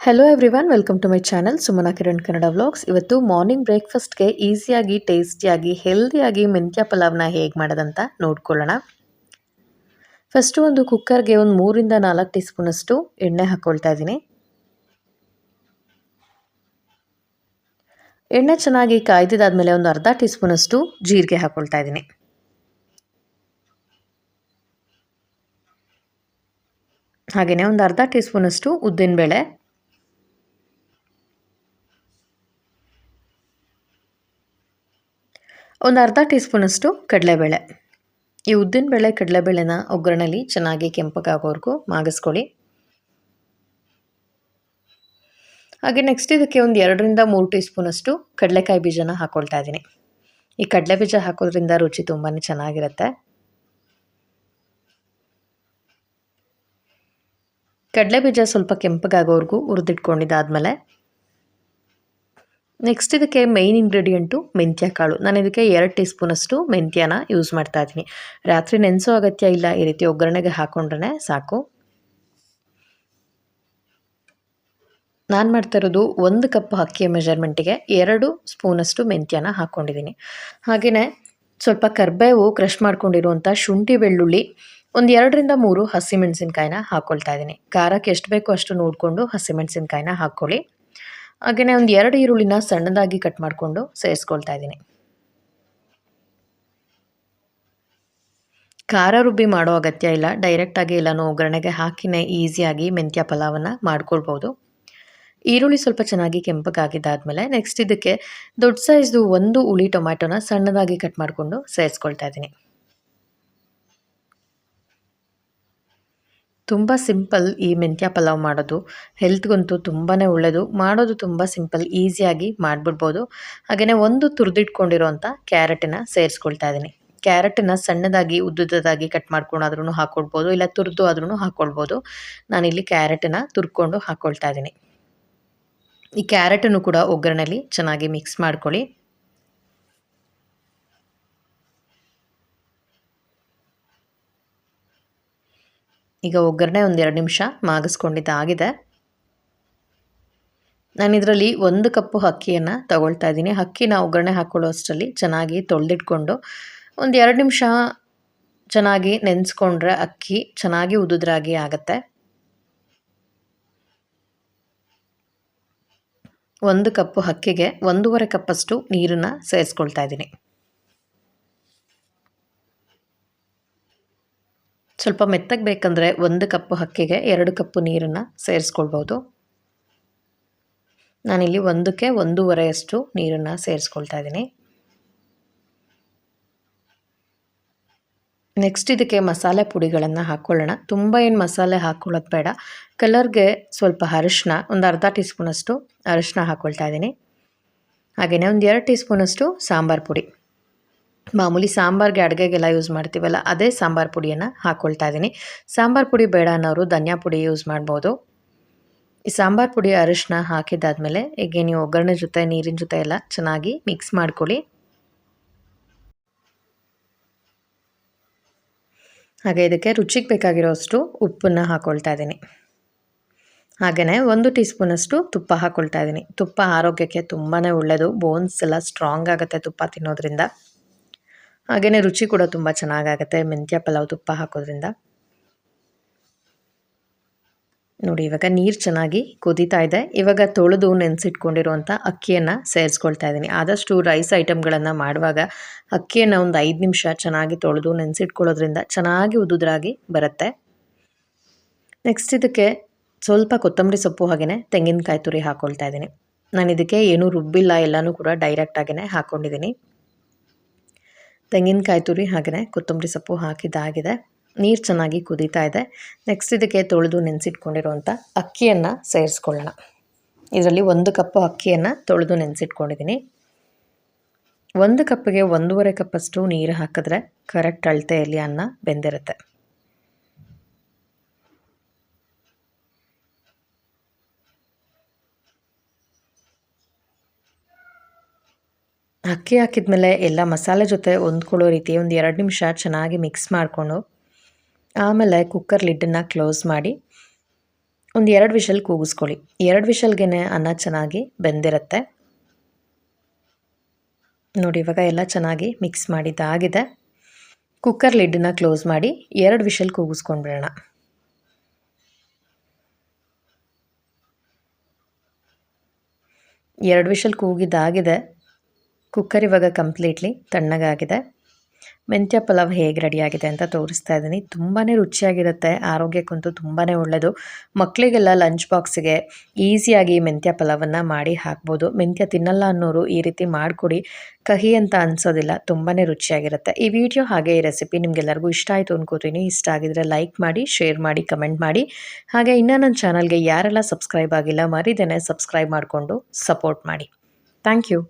Hello everyone welcome to my channel Sumana Kiran Kannada vlogs ಇವತ್ತು morning ಬ್ರೇಕ್ಫಾಸ್ಟ್ಗೆ ಈಸಿಯಾಗಿ ಟೇಸ್ಟಿಯಾಗಿ ಹೆಲ್ದಿಯಾಗಿ ಮೆಂತ್ಯ ಪಲಾವ್ನ ಹೇಗೆ ಮಾಡೋದಂತ ನೋಡ್ಕೊಳ್ಳೋಣ. ಫಸ್ಟು ಒಂದು ಕುಕ್ಕರ್ಗೆ ಒಂದು ಮೂರಿಂದ ನಾಲ್ಕು ಟೀ ಸ್ಪೂನಷ್ಟು ಎಣ್ಣೆ ಹಾಕ್ಕೊಳ್ತಾ ಇದ್ದೀನಿ. ಎಣ್ಣೆ ಚೆನ್ನಾಗಿ ಕಾಯ್ದಿದ್ದಾದಮೇಲೆ ಒಂದು ಅರ್ಧ ಟೀ ಸ್ಪೂನಷ್ಟು ಜೀರಿಗೆ ಹಾಕ್ಕೊಳ್ತಾ ಇದ್ದೀನಿ. ಹಾಗೆಯೇ ಒಂದು ಅರ್ಧ ಟೀ ಸ್ಪೂನಷ್ಟು ಉದ್ದಿನಬೇಳೆ ಒಂದು ಅರ್ಧ ಟೀ ಸ್ಪೂನಷ್ಟು ಕಡಲೆಬೇಳೆ. ಈ ಉದ್ದಿನಬೇಳೆ ಕಡಲೆಬೇಳೆನ ಒಗ್ಗರಣೆಲಿ ಚೆನ್ನಾಗಿ ಕೆಂಪಗಾಗೋವರೆಗೂ ಮಾಗಿಸ್ಕೊಳ್ಳಿ. ಹಾಗೆ ನೆಕ್ಸ್ಟ್ ಇದಕ್ಕೆ ಒಂದು ಎರಡರಿಂದ ಮೂರು ಟೀ ಸ್ಪೂನಷ್ಟು ಕಡಲೆಕಾಯಿ ಬೀಜನ ಹಾಕ್ಕೊಳ್ತಾ ಇದ್ದೀನಿ. ಈ ಕಡಲೆ ಬೀಜ ಹಾಕೋದ್ರಿಂದ ರುಚಿ ತುಂಬಾ ಚೆನ್ನಾಗಿರುತ್ತೆ. ಕಡಲೆ ಬೀಜ ಸ್ವಲ್ಪ ಕೆಂಪಗಾಗೋವರೆಗೂ ಹುರಿದಿಟ್ಕೊಂಡಿದ್ದಾದಮೇಲೆ ನೆಕ್ಸ್ಟ್ ಇದಕ್ಕೆ ಮೇಯ್ನ್ ಇಂಗ್ರೀಡಿಯೆಂಟು ಮೆಂತ್ಯ ಕಾಳು ನಾನು ಇದಕ್ಕೆ ಎರಡು ಟೀ ಸ್ಪೂನಷ್ಟು ಮೆಂತ್ಯನ ಯೂಸ್ ಮಾಡ್ತಾ ಇದ್ದೀನಿ. ರಾತ್ರಿ ನೆನೆಸೋ ಅಗತ್ಯ ಇಲ್ಲ, ಈ ರೀತಿ ಒಗ್ಗರಣೆಗೆ ಹಾಕೊಂಡ್ರೆ ಸಾಕು. ನಾನು ಮಾಡ್ತಾ ಇರೋದು ಒಂದು ಕಪ್ ಅಕ್ಕಿಯ ಮೆಜರ್ಮೆಂಟಿಗೆ ಎರಡು ಸ್ಪೂನಷ್ಟು ಮೆಂತ್ಯನ ಹಾಕ್ಕೊಂಡಿದ್ದೀನಿ ಹಾಗೆಯೇ ಸ್ವಲ್ಪ ಕರ್ಬೇವು ಕ್ರಷ್ ಮಾಡ್ಕೊಂಡಿರುವಂಥ ಶುಂಠಿ ಬೆಳ್ಳುಳ್ಳಿ ಒಂದು ಎರಡರಿಂದ ಮೂರು ಹಸಿಮೆಣಸಿನ್ಕಾಯಿನ ಹಾಕ್ಕೊಳ್ತಾ ಇದ್ದೀನಿ. ಖಾರಕ್ಕೆ ಎಷ್ಟು ಬೇಕೋ ಅಷ್ಟು ನೋಡಿಕೊಂಡು ಹಸಿಮೆಣಸಿನ್ಕಾಯಿನ ಹಾಕ್ಕೊಳ್ಳಿ. ಹಾಗೆಯೇ ಒಂದು ಎರಡು ಈರುಳ್ಳಿನ ಸಣ್ಣದಾಗಿ ಕಟ್ ಮಾಡಿಕೊಂಡು ಸೇರಿಸ್ಕೊಳ್ತಾ ಇದ್ದೀನಿ. ಖಾರ ರುಬ್ಬಿ ಮಾಡೋ ಅಗತ್ಯ ಇಲ್ಲ. ಡೈರೆಕ್ಟಾಗಿ ಎಲ್ಲನೂ ಒಗ್ಗರಣೆಗೆ ಹಾಕಿನೇ ಈಸಿಯಾಗಿ ಮೆಂತ್ಯ ಪಲಾವನ್ನು ಮಾಡ್ಕೊಳ್ಬೋದು. ಈರುಳ್ಳಿ ಸ್ವಲ್ಪ ಚೆನ್ನಾಗಿ ಕೆಂಪಗಾಗಿದ್ದಾದಮೇಲೆ ನೆಕ್ಸ್ಟ್ ಇದಕ್ಕೆ ದೊಡ್ಡ ಸೈಜ್ದು ಒಂದು ಹುಳಿ ಟೊಮ್ಯಾಟೊನ ಸಣ್ಣದಾಗಿ ಕಟ್ ಮಾಡಿಕೊಂಡು ಸೇರಿಸ್ಕೊಳ್ತಾ ಇದ್ದೀನಿ. ತುಂಬ ಸಿಂಪಲ್ ಈ ಮೆಂತ್ಯ ಪಲಾವ್ ಮಾಡೋದು. ಹೆಲ್ತ್ಗಂತೂ ತುಂಬಾ ಒಳ್ಳೆಯದು ಮಾಡೋದು ತುಂಬ ಸಿಂಪಲ್, ಈಸಿಯಾಗಿ ಮಾಡಿಬಿಡ್ಬೋದು. ಹಾಗೆಯೇ ಒಂದು ತುರಿದಿಟ್ಕೊಂಡಿರೋಂಥ ಕ್ಯಾರೆಟನ್ನು ಸೇರಿಸ್ಕೊಳ್ತಾ ಇದ್ದೀನಿ. ಕ್ಯಾರೆಟನ್ನು ಸಣ್ಣದಾಗಿ ಉದ್ದದಾಗಿ ಕಟ್ ಮಾಡ್ಕೊಂಡಾದ್ರೂ ಹಾಕ್ಕೊಳ್ಬೋದು ಇಲ್ಲ ತುರಿದು ಆದ್ರೂ ಹಾಕ್ಕೊಳ್ಬೋದು ನಾನಿಲ್ಲಿ ಕ್ಯಾರೆಟನ್ನು ತುರ್ಕೊಂಡು ಹಾಕ್ಕೊಳ್ತಾ ಇದ್ದೀನಿ. ಈ ಕ್ಯಾರೆಟನ್ನು ಕೂಡ ಒಗ್ಗರಣೆಲಿ ಚೆನ್ನಾಗಿ ಮಿಕ್ಸ್ ಮಾಡ್ಕೊಳ್ಳಿ. ಈಗ ಒಗ್ಗರಣೆ ಒಂದೆರಡು ನಿಮಿಷ ಮಾಗಿಸ್ಕೊಂಡಿದ್ದಾಗಿದೆ ನಾನು ಇದರಲ್ಲಿ ಒಂದು ಕಪ್ಪು ಅಕ್ಕಿಯನ್ನು ತಗೊಳ್ತಾ ಇದ್ದೀನಿ. ಅಕ್ಕಿನ ಒಗ್ಗರಣೆ ಹಾಕ್ಕೊಳ್ಳೋ ಅಷ್ಟರಲ್ಲಿ ಚೆನ್ನಾಗಿ ತೊಳೆದಿಟ್ಕೊಂಡು ಒಂದು ಎರಡು ನಿಮಿಷ ಚೆನ್ನಾಗಿ ನೆನೆಸ್ಕೊಂಡ್ರೆ ಅಕ್ಕಿ ಚೆನ್ನಾಗಿ ಉದುದ್ರಾಗಿ ಆಗುತ್ತೆ. ಒಂದು ಕಪ್ಪು ಅಕ್ಕಿಗೆ ಒಂದೂವರೆ ಕಪ್ಪಷ್ಟು ನೀರನ್ನು ಸೇರಿಸ್ಕೊಳ್ತಾ ಇದ್ದೀನಿ. ಸ್ವಲ್ಪ ಮೆತ್ತಗೆ ಬೇಕಂದರೆ ಒಂದು ಕಪ್ಪು ಹಕ್ಕಿಗೆ ಎರಡು ಕಪ್ಪು ನೀರನ್ನು ಸೇರಿಸ್ಕೊಳ್ಬೋದು. ನಾನಿಲ್ಲಿ ಒಂದಕ್ಕೆ ಒಂದೂವರೆಯಷ್ಟು ನೀರನ್ನು ಸೇರಿಸ್ಕೊಳ್ತಾ ಇದ್ದೀನಿ. ನೆಕ್ಸ್ಟ್ ಇದಕ್ಕೆ ಮಸಾಲೆ ಪುಡಿಗಳನ್ನು ಹಾಕ್ಕೊಳ್ಳೋಣ. ತುಂಬ ಏನು ಮಸಾಲೆ ಹಾಕ್ಕೊಳ್ಳೋದು ಬೇಡ. ಕಲರ್ಗೆ ಸ್ವಲ್ಪ ಅರಿಶಿನ ಒಂದು ಅರ್ಧ ಟೀ ಸ್ಪೂನಷ್ಟು ಅರಿಶಿನ ಹಾಕ್ಕೊಳ್ತಾ ಇದ್ದೀನಿ. ಹಾಗೆಯೇ ಒಂದು ಎರಡು ಟೀ ಸ್ಪೂನಷ್ಟು ಸಾಂಬಾರು ಪುಡಿ. ಮಾಮೂಲಿ ಸಾಂಬಾರ್ಗೆ ಅಡುಗೆಗೆಲ್ಲ ಯೂಸ್ ಮಾಡ್ತೀವಲ್ಲ, ಅದೇ ಸಾಂಬಾರು ಪುಡಿಯನ್ನು ಹಾಕ್ಕೊಳ್ತಾ ಇದ್ದೀನಿ. ಸಾಂಬಾರು ಪುಡಿ ಬೇಡ ಅನ್ನೋರು ಧನಿಯಾ ಪುಡಿ ಯೂಸ್ ಮಾಡ್ಬೋದು. ಈ ಸಾಂಬಾರು ಪುಡಿ ಅರಿಶಿನ ಹಾಕಿದ್ದಾದಮೇಲೆ ಈಗ ನೀವು ಒಗ್ಗರಣೆ ಜೊತೆ, ನೀರಿನ ಜೊತೆ ಎಲ್ಲ ಚೆನ್ನಾಗಿ ಮಿಕ್ಸ್ ಮಾಡ್ಕೊಳ್ಳಿ. ಹಾಗೆ ಇದಕ್ಕೆ ರುಚಿಗೆ ಬೇಕಾಗಿರೋಷ್ಟು ಉಪ್ಪನ್ನು ಹಾಕ್ಕೊಳ್ತಾ ಇದ್ದೀನಿ. ಹಾಗೆಯೇ ಒಂದು ಟೀ ಸ್ಪೂನಷ್ಟು ತುಪ್ಪ ಹಾಕ್ಕೊಳ್ತಾ ಇದ್ದೀನಿ. ತುಪ್ಪ ಆರೋಗ್ಯಕ್ಕೆ ತುಂಬಾ ಒಳ್ಳೆಯದು ಬೋನ್ಸ್ ಎಲ್ಲ ಸ್ಟ್ರಾಂಗ್ ಆಗುತ್ತೆ ತುಪ್ಪ ತಿನ್ನೋದ್ರಿಂದ. ಹಾಗೆಯೇ ರುಚಿ ಕೂಡ ತುಂಬ ಚೆನ್ನಾಗಾಗುತ್ತೆ. ಮೆಂತ್ಯ ಪಲಾವ್ ತುಪ್ಪ ಹಾಕೋದ್ರಿಂದ. ನೋಡಿ, ಇವಾಗ ನೀರು ಚೆನ್ನಾಗಿ ಕುದೀತಾ ಇದೆ. ಇವಾಗ ತೊಳೆದು ನೆನೆಸಿಟ್ಕೊಂಡಿರುವಂಥ ಅಕ್ಕಿಯನ್ನು ಸೇರಿಸ್ಕೊಳ್ತಾ ಇದ್ದೀನಿ. ಆದಷ್ಟು ರೈಸ್ ಐಟಮ್ಗಳನ್ನು ಮಾಡುವಾಗ ಅಕ್ಕಿಯನ್ನು ಒಂದು ಐದು ನಿಮಿಷ ಚೆನ್ನಾಗಿ ತೊಳೆದು ನೆನೆಸಿಟ್ಕೊಳ್ಳೋದ್ರಿಂದ ಚೆನ್ನಾಗಿ ಉದುದ್ರಾಗಿ ಬರುತ್ತೆ. ನೆಕ್ಸ್ಟ್ ಇದಕ್ಕೆ ಸ್ವಲ್ಪ ಕೊತ್ತಂಬರಿ ಸೊಪ್ಪು ಹಾಗೆಯೇ ತೆಂಗಿನಕಾಯಿ ತುರಿ ಹಾಕ್ಕೊಳ್ತಾ ಇದ್ದೀನಿ. ನಾನು ಇದಕ್ಕೆ ಏನೂ ರುಬ್ಬಿಲ್ಲ, ಎಲ್ಲನೂ ಕೂಡ ಡೈರೆಕ್ಟಾಗಿಯೇ ಹಾಕ್ಕೊಂಡಿದ್ದೀನಿ ತೆಂಗಿನಕಾಯಿ ತುರಿ ಹಾಗೆಯೇ ಕೊತ್ತಂಬರಿ ಸೊಪ್ಪು ಹಾಕಿದ್ದಾಗಿದೆ. ನೀರು ಚೆನ್ನಾಗಿ ಕುದೀತಾ ಇದೆ. ನೆಕ್ಸ್ಟ್ ಇದಕ್ಕೆ ತೊಳೆದು ನೆನೆಸಿಟ್ಕೊಂಡಿರುವಂಥ ಅಕ್ಕಿಯನ್ನು ಸೇರಿಸ್ಕೊಳ್ಳೋಣ. ಇದರಲ್ಲಿ ಒಂದು ಕಪ್ಪು ಅಕ್ಕಿಯನ್ನು ತೊಳೆದು ನೆನೆಸಿಟ್ಕೊಂಡಿದ್ದೀನಿ ಒಂದು ಕಪ್ಪಿಗೆ ಒಂದೂವರೆ ಕಪ್ಪಷ್ಟು ನೀರು ಹಾಕಿದ್ರೆ ಕರೆಕ್ಟ್ ಅಳತೆಯಲ್ಲಿ ಅನ್ನ ಬೆಂದಿರುತ್ತೆ. ಅಕ್ಕಿ ಹಾಕಿದ್ಮೇಲೆ ಎಲ್ಲ ಮಸಾಲೆ ಜೊತೆ ಹೊಂದ್ಕೊಳ್ಳೋ ರೀತಿ ಒಂದು ಎರಡು ನಿಮಿಷ ಚೆನ್ನಾಗಿ ಮಿಕ್ಸ್ ಮಾಡಿಕೊಂಡು, ಆಮೇಲೆ ಕುಕ್ಕರ್ ಲಿಡ್ಡನ್ನು ಕ್ಲೋಸ್ ಮಾಡಿ, ಒಂದು ಎರಡು ವಿಷಲ್ ಕೂಗಿಸ್ಕೊಳ್ಳಿ. ಎರಡು ವಿಷಲ್ಗೆ ಅನ್ನ ಚೆನ್ನಾಗಿ ಬೆಂದಿರುತ್ತೆ. ನೋಡಿ, ಇವಾಗ ಎಲ್ಲ ಚೆನ್ನಾಗಿ ಮಿಕ್ಸ್ ಮಾಡಿದ್ದಾಗಿದೆ ಕುಕ್ಕರ್ ಲಿಡ್ಡನ್ನ ಕ್ಲೋಸ್ ಮಾಡಿ ಎರಡು ವಿಷಲ್ ಕೂಗಿಸ್ಕೊಂಡ್ಬಿಡೋಣ. ಎರಡು ವಿಷಲ್ ಕೂಗಿದ್ದಾಗಿದೆ ಕುಕ್ಕರ್ ಇವಾಗ ಕಂಪ್ಲೀಟ್ಲಿ ತಣ್ಣಗಾಗಿದೆ. ಮೆಂತ್ಯ ಪಲಾವ್ ಹೇಗೆ ರೆಡಿಯಾಗಿದೆ ಅಂತ ತೋರಿಸ್ತಾ ಇದ್ದೀನಿ. ತುಂಬಾ ರುಚಿಯಾಗಿರುತ್ತೆ, ಆರೋಗ್ಯಕ್ಕಂತೂ ತುಂಬಾ ಒಳ್ಳೆಯದು ಮಕ್ಕಳಿಗೆಲ್ಲ ಲಂಚ್ ಬಾಕ್ಸಿಗೆ ಈಸಿಯಾಗಿ ಮೆಂತ್ಯ ಪಲಾವನ್ನು ಮಾಡಿ ಹಾಕ್ಬೋದು. ಮೆಂತ್ಯ ತಿನ್ನಲ್ಲ ಅನ್ನೋರು ಈ ರೀತಿ ಮಾಡಿಕೊಡಿ. ಕಹಿ ಅಂತ ಅನಿಸೋದಿಲ್ಲ ತುಂಬಾ ರುಚಿಯಾಗಿರುತ್ತೆ. ಈ ವಿಡಿಯೋ ಹಾಗೆ ಈ ರೆಸಿಪಿ ನಿಮಗೆಲ್ಲರಿಗೂ ಇಷ್ಟ ಆಯಿತು ಅನ್ಕೋತೀನಿ. ಇಷ್ಟ ಆಗಿದರೆ ಲೈಕ್ ಮಾಡಿ ಶೇರ್ ಮಾಡಿ ಕಮೆಂಟ್ ಮಾಡಿ. ಹಾಗೆ ಇನ್ನೂ ನನ್ನ ಚಾನಲ್ಗೆ ಯಾರೆಲ್ಲ ಸಬ್ಸ್ಕ್ರೈಬ್ ಆಗಿಲ್ಲ, ಮರಿದೇನೆ ಸಬ್ಸ್ಕ್ರೈಬ್ ಮಾಡಿಕೊಂಡು ಸಪೋರ್ಟ್ ಮಾಡಿ. Thank you